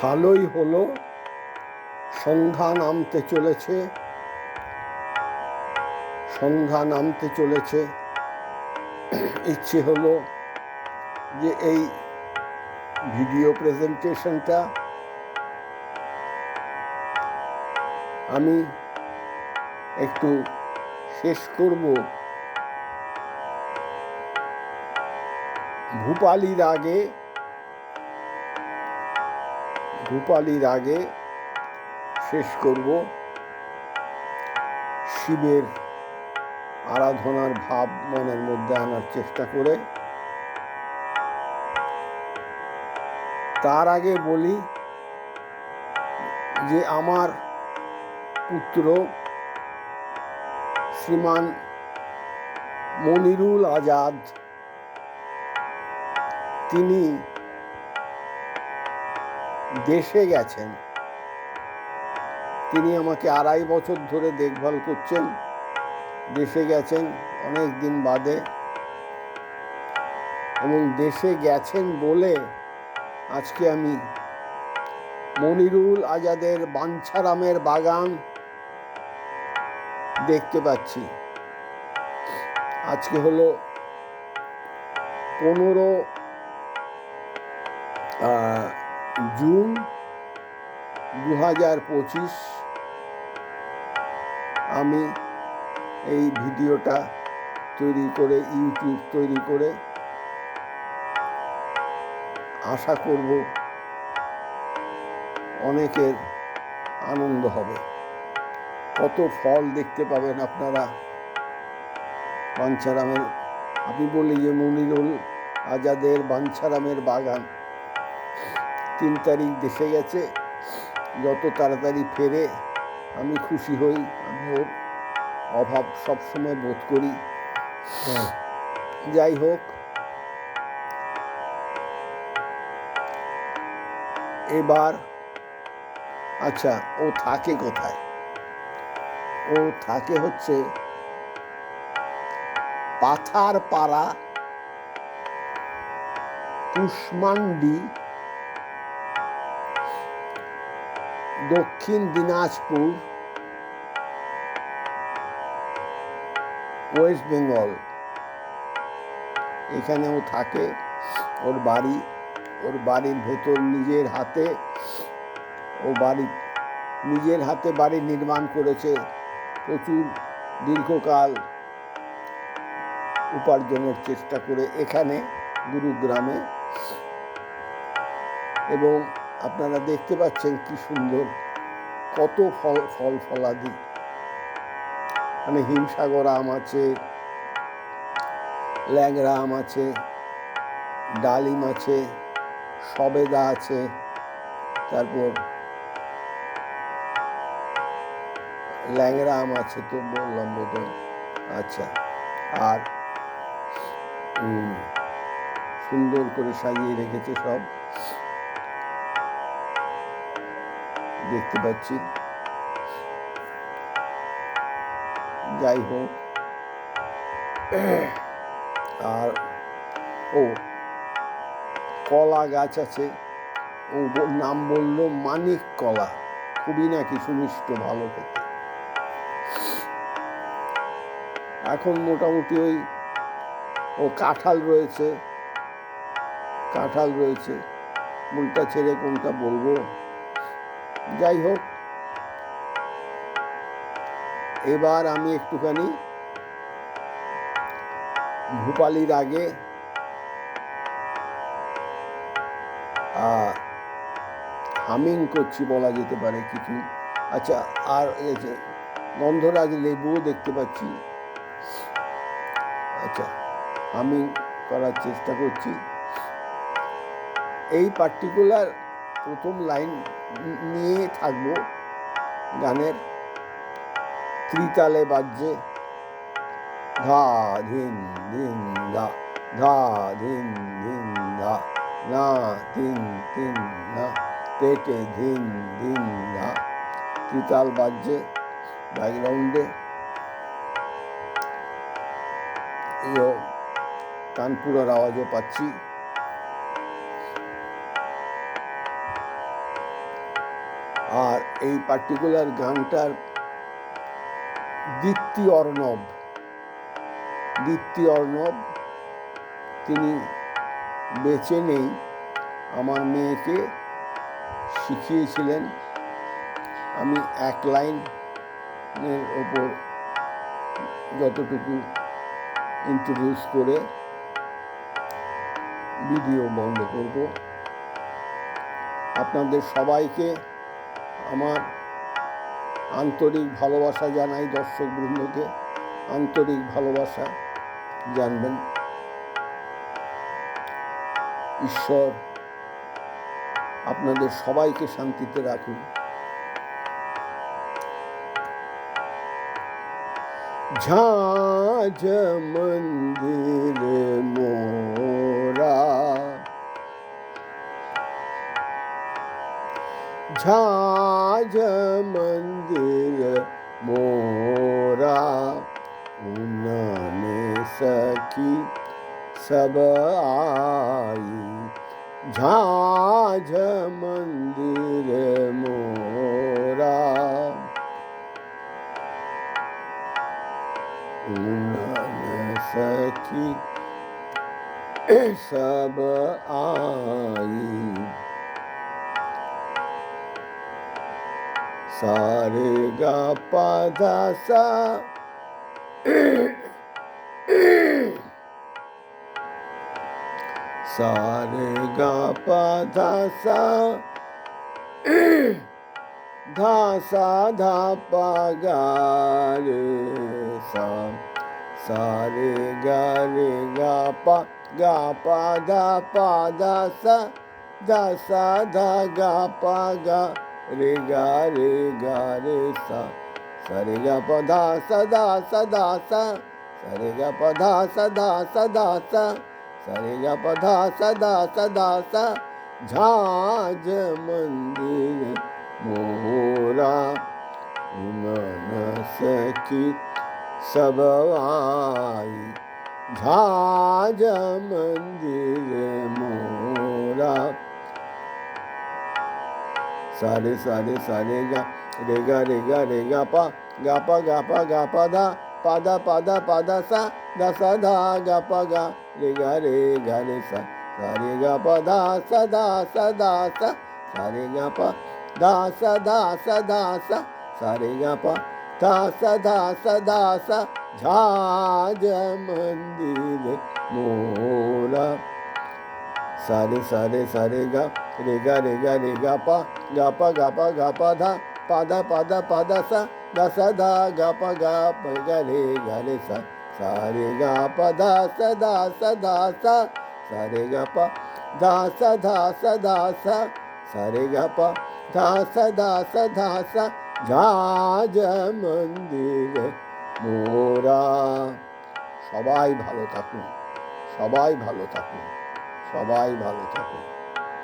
ভালোই হলো। সন্ধ্যা নামতে চলেছে। সন্ধ্যা নামতে চলেছে। ইচ্ছে হলো যে এই ভিডিও প্রেজেন্টেশনটা আমি একটু শেষ করব। ভূপালির আগে ভূপালির আগে শেষ করব শিবের আরাধনার ভাব মনের মধ্যে আনার চেষ্টা করে। তার আগে বলি যে আমার পুত্র শ্রীমান মনিরুল আজাদ, তিনি দেশে গেছেন। তিনি আমাকে আড়াই বছর ধরে দেখভাল করছেন। দেশে গেছেন অনেক দিন বাদে। এবং দেশে গেছেন বলে আজকে আমি মনিরুল আজাদের বাঞ্ছারামের বাগান দেখতে পাচ্ছি। আজকে হলো পনেরো জুন দু হাজার পঁচিশ আমি এই ভিডিওটা তৈরি করে ইউটিউব তৈরি করে আশা করব অনেকের আনন্দ হবে। কত ফল দেখতে পাবেন আপনারা। বাঞ্ছারামের আমি বলি যে মনিরুল আজাদের বাঞ্ছারামের বাগান। তিন তারিখ দেশে গেছে। যত তাড়াতাড়ি ফেরে আমি খুশি হই আমি ওর অভাব সবসময় বোধ করি। যাই হোক এবার আচ্ছা ও থাকে কোথায়? ও থাকে হচ্ছে পাথার পাড়া কুষ্মান্ডি দক্ষিণ দিনাজপুর, ওয়েস্ট বেঙ্গল। এখানেও থাকে। ওর বাড়ি, ওর বাড়ির ভেতর নিজের হাতে, ও বাড়ি, নিজের হাতে বাড়ি নির্মাণ করেছে। প্রচুর দীর্ঘকাল উপার্জনের চেষ্টা করে এখানে গুরুগ্রামে। এবং আপনারা দেখতে পাচ্ছেন কি সুন্দর, কত ফল ফল ফলাদি। মানে হিমসাগর আম আছে, ল্যাংড়া আম আছে, ডালিম আছে, সবেদা আছে, তারপর ল্যাংড়া আম আছে তো বললাম বোধ আচ্ছা আর সুন্দর করে সাজিয়ে রেখেছে সব। দেখতে পাচ্ছি। যাই হোক। আর, ও, কলা গাছ আছে। ও নাম বলল মানিক কলা। খুবই নাকি সুমিষ্ট, ভালো খেতে। এখন মোটামুটি ওই, ও কাঁঠাল রয়েছে। কাঁঠাল রয়েছে। কোনটা ছেড়ে কোনটা বলব? যাই হোক, এবার আমি একটুখানি ভূপালির আগে হামিং করছি বলা যেতে পারে কিছু। আচ্ছা আর গন্ধরাজ লেবুও দেখতে পাচ্ছি। আচ্ছা আমি করার চেষ্টা করছি। এই পার্টিকুলার প্রথম লাইন নিয়ে থাকব। গানের ত্রিতালে বাজছে। ধা, ধিন ধিন, ধা ধা, ধিন ধিন, ধা, না তিন তিন না, পেটে ধিন ধিন, ধা। ত্রিতাল বাজছে ব্যাকগ্রাউন্ডে। কানপুরের আওয়াজও পাচ্ছি। আর এই পার্টিকুলার গানটার দীপ্তি অর্ণব দীপ্তি অর্ণব তিনি বেঁচে নেই, আমার মেয়েকে শিখিয়েছিলেন। আমি এক লাইনের ওপর যতটুকু ইন্ট্রোডিউস করে ভিডিও বন্ধ করব। আপনাদের সবাইকে আমার আন্তরিক ভালোবাসা জানাই দর্শক বৃন্দকে। আন্তরিক ভালোবাসা জানবেন। ঈশ্বর, আপনাদের সবাইকে শান্তিতে রাখুন। ঝাঁঝ মন্দির মোরা। રાજ મંદિર મોરા उनमें सखी सब आई झाझ मंदिर मोरा उनमें सखी सब आई सारे गा पधा सा। सारे गा पधा सा। धा सा धा पा गा रे सा। सारे गा रे गा पा गा पा धा पा धा सा। धा सा धा गा पा गा रे गा रे गा रे सा। सरे गा प धा सदा सदा सा। सरे गा प धा सदा सदा सा। सरे गा प धा सदा सदा सा। झाज मंदिर मोरा। उनन सखी सब आई। झाज मंदिर मोरा। सारे सारे सारे गा रे गा रे गा रे गा पा गा पा गा पा गा पा धा पादा पादा पादा सा दा सा धा गा पा गा रे गा रे गा रे सा सारे गापा धा सा धा सा धा सा सारे गापा धा सा धा सा धा सा सारे गापा धा सा धा सा धा सा झा झाज मंदिर मोरा सारे सारे सारे गा रे गा रे गा रे गा पा गा पा गा पा गा पा धा पा धा पा धा पा धा सा गा सा धा गा पा गा पा गा रे गा रे सा सारे गा पा धा सा धा सा धा सा सारे गा पा धा सा धा सा धा सा सारे गा पा धा सा धा सा धा सा ঝাঁঝ মন্দির মোরা সবাই ভালো থাকুন সবাই ভালো থাকুন সবাই ভালো থাকুন।